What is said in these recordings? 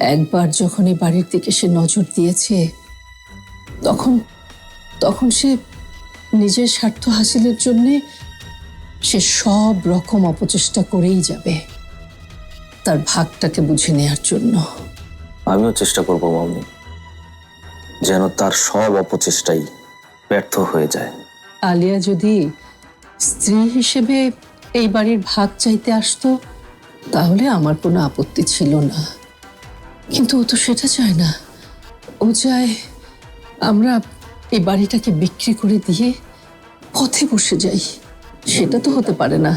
একবার যখন এই বাড়ির দিকে সে নজর দিয়েছে তখন তখন সে নিজের স্বার্থ হাসিলের জন্যে সে সব রকম অপচেষ্টা করেই যাবে। তার ভাগটাকে বুঝে নেয়ার জন্য। আমিও চেষ্টা করব মামনি। যেন তার সব অপচেষ্টাই ব্যর্থ হয়ে যায়। আলিয়া যদি স্ত্রী হিসেবে এই বাড়ির ভাগ চাইতে আসতো তাহলে আমার কোনো আপত্তি ছিল না। কিন্তু ও তো সেটা চায় না। ও চায় আমরা এই বাড়িটাকে বিক্রি করে দিয়ে পথে বসে যাই। সেটা তো হতে পারে না।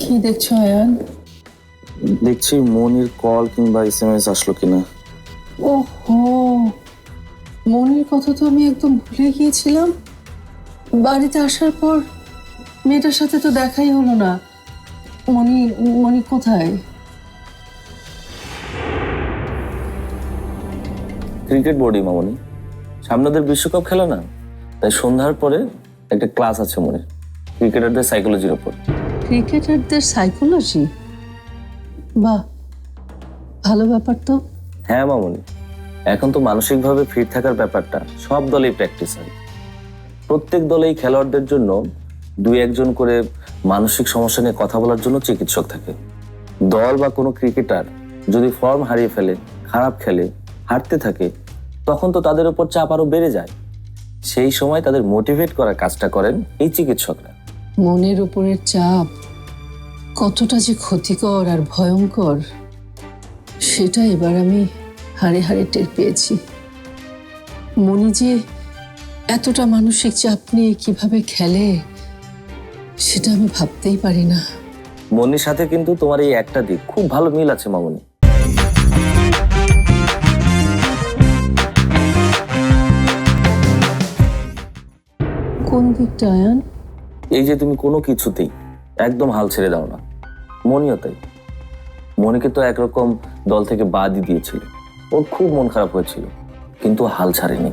কি দেখছ আয়ান? দেখছি মনির কল কিংবা এস এম এস আসলো কিনা। ওহো মনের কথা তো আমি একদম ভুলে গিয়েছিলাম। বাড়িতে আসার পর মেয়েটার সাথে তো দেখাই হলো না। মনি মনি কোথায়? ক্রিকেট বোর্ডই মামনি সামনে ওদের বিশ্বকাপ খেলা না তাই সন্ধ্যার পরে একটা ক্লাস আছে মনে ক্রিকেটারদের সাইকোলজির ওপর। ক্রিকেটারদের সাইকোলজি বাহ ভালো ব্যাপার তো। হ্যাঁ মামনি এখন তো মানসিকভাবে ফিট থাকার ব্যাপারটা সব দলেই প্র্যাকটিস হয়। প্রত্যেক দলেই খেলোয়াড়দের জন্য দুই একজন করে মানসিক সমস্যা নিয়ে কথা বলার জন্য চিকিৎসক থাকে। দল বা কোনো ক্রিকেটার যদি ফর্ম হারিয়ে ফেলে, খারাপ খেলে, হারতে থাকে, তখন তো তাদের উপর চাপ আরও বেড়ে যায়। সেই সময় তাদের মোটিভেট করার কাজটা করেন এই চিকিৎসকরা। মনের উপরের চাপ কতটা যে ক্ষতিকর আর ভয়ঙ্কর, সেটা এবার আমি হাড়ে হাড়ে টের পেয়েছি। মনি যে এতটা মানসিক চাপ নিয়ে কীভাবে খেলে সেটা আমি ভাবতেই পারি না। মনির সাথে কিন্তু তোমার এই একটা দিক খুব ভালো মিল আছে মামনি। কোন দিকটা আয়ান? এই যে তুমি কোনো কিছুতেই একদম হাল ছেড়ে দাও না। মনিও তাই। মনিকে তো একরকম দল থেকে বাদই দিয়েছিল। ওর খুব মন খারাপ হয়েছিল কিন্তু হাল ছাড়েনি।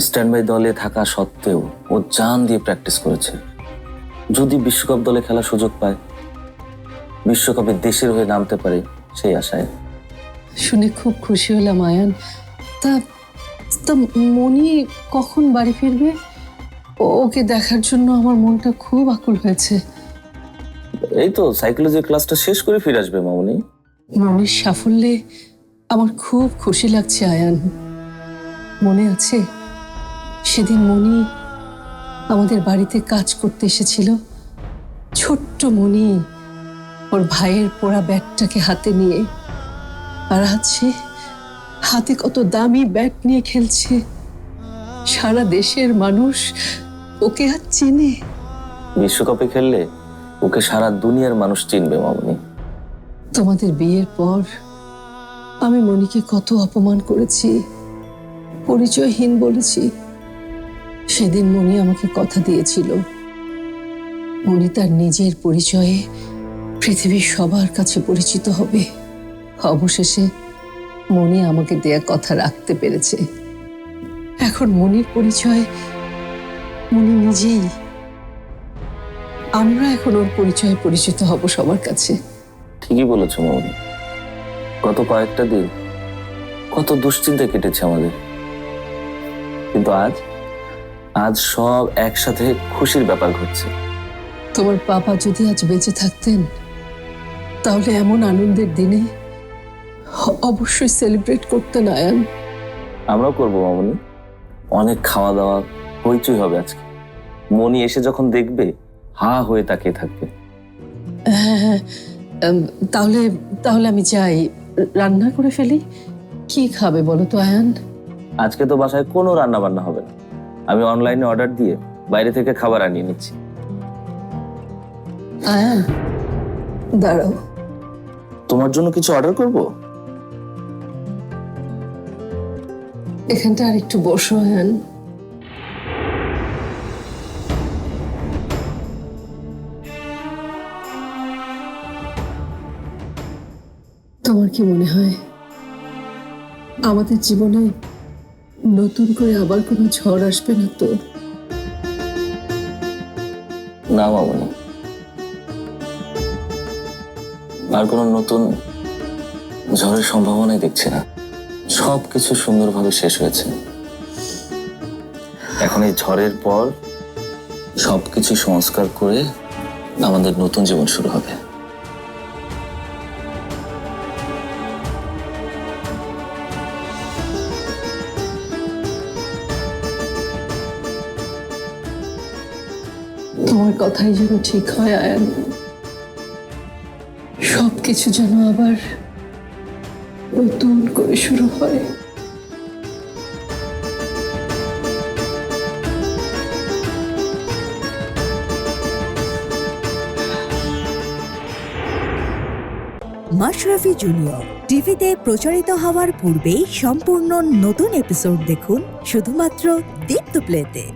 স্ট্যান্ড বাই দলে থাকা সত্ত্বেও ও জান দিয়ে প্র্যাকটিস করেছে। যদি বিশ্বকাপ দলে খেলার সুযোগ পায় বিশ্বকাপে দেশের হয়ে নামতে পারে সেই আশায়। শুনে খুব খুশি হলাম আয়ান। তা তা মনি কখন বাড়ি ফিরবে? ওকে দেখার জন্য আমার মনটা খুব আকুল হয়েছে। এই তো সাইকোলজি ক্লাসটা শেষ করে ফিরে আসবে মামনি। মনির সাফল্যে আমার খুব খুশি লাগছে আয়ান। মনে আছে? সেদিন মনি আমাদের বাড়িতে কাজ করতে এসেছিল। ছোট্ট মনি ওর ভাইয়ের পোড়া ব্যাগটাকে হাতে নিয়ে। আর আছে হাতে কত দামি ব্যাগ নিয়ে খেলছে। সারা দেশের মানুষ ওকে আর চেনে। বিশ্বকাপে খেললে ওকে সারা দুনিয়ার মানুষ চিনবে মামনি। তোমাদের বিয়ের পর আমি মনিকে কত অপমান করেছি পরিচয়হীন বলেছি। সেদিন মনি আমাকে কথা দিয়েছিল। মনি তার নিজের পরিচয়ে পৃথিবীর সবার কাছে পরিচিত হবে। অবশেষে মনি আমাকে দেয়া কথা রাখতে পেরেছে। এখন মনির পরিচয় মনি নিজেই। আমরা এখন ওর পরিচয়ে পরিচিত হব সবার কাছে। ঠিকই বলেছ মামনি গত কয়েকটা দিন কত দুশ্চিন্তা কেটেছে আমাদের। কিন্তু আজ আজ সব একসাথে খুশির ব্যাপার ঘটছে। তোমার পাপা যদি আজ বেঁচে থাকতেন তাহলে এমন আনন্দের দিনে অবশ্যই সেলিব্রেট করতেন আয়ান। আমরাও করব মামনি। অনেক খাওয়া দাওয়া হইচই হবে আজকে। মনি এসে যখন দেখবে হা হয়ে তাকিয়ে থাকবে। হ্যাঁ তাহলে তাহলে আমি যাই। রান্না করে ফেলি। কি খাবে বলো তো আয়ান? আজকে তো বাসায় কোনো রান্না বান্না হবে না। আমি অনলাইনে অর্ডার দিয়ে বাইরে থেকে খাবার আনিয়ে নিচ্ছি। আয়ান দাঁড়াও। তোমার জন্য কিছু অর্ডার করব? এখানটা আর একটু বসো আয়ান। তোমার কি মনে হয় আমাদের জীবনে নতুন করে আবার কোনো ঝড় আসবে না তো? না মামনি আর কোনো নতুন ঝড়ের সম্ভাবনাই দেখছি না। সব কিছু সুন্দরভাবে শেষ হয়েছে। এখন এই ঝড়ের পর সবকিছু সংস্কার করে আমাদের নতুন জীবন শুরু হবে। তোমার কথাই যেন ঠিক হয়, আয়ান। সব কিছু যেন আবার নতুন করে শুরু হয়। মাশরাফি জুনিয়র টিভিতে প্রচারিত হওয়ার পূর্বেই সম্পূর্ণ নতুন এপিসোড দেখুন শুধুমাত্র দীপ্ত প্লেতে